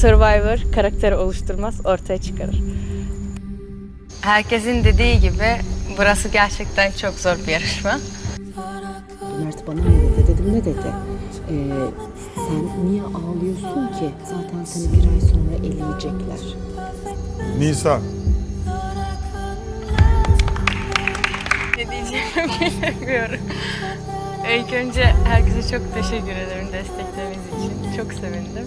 Survivor karakteri oluşturmaz, ortaya çıkarır. Herkesin dediği gibi burası gerçekten çok zor bir yarışma. Mert bana ne dedi? Dedim ne dedi? Ee, sen niye ağlıyorsun ki? Zaten seni bir ay sonra eleyecekler. Nisa. Ne diyeceğimi bilmiyorum. İlk önce herkese çok teşekkür ederim destekleriniz için. Çok sevindim.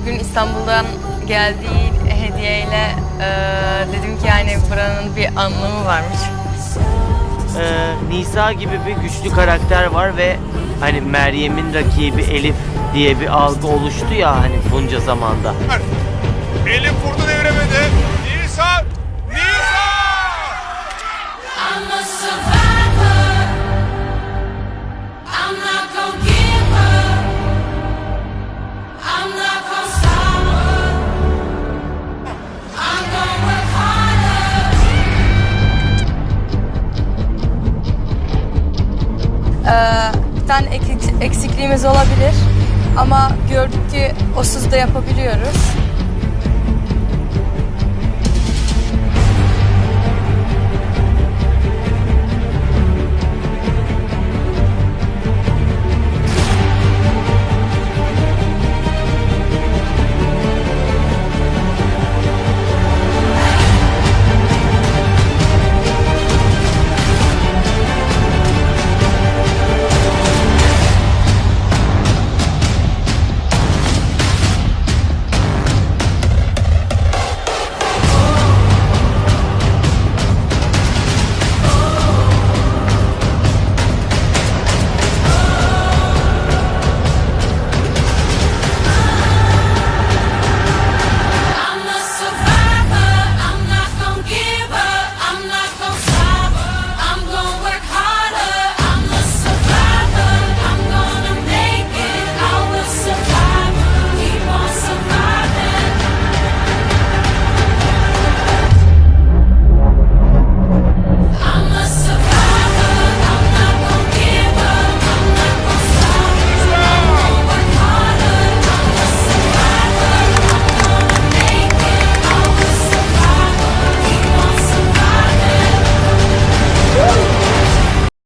Bugün İstanbul'dan geldiği hediyeyle eee, dedim ki yani buranın bir anlamı varmış. Ee, Nisa gibi bir güçlü karakter var ve hani Meryem'in rakibi Elif diye bir algı oluştu ya hani bunca zamanda. Elif vurdu deviremedi. Nisa! Nisa! Ee, bir tane eksik- eksikliğimiz olabilir ama gördük ki osuz da yapabiliyoruz.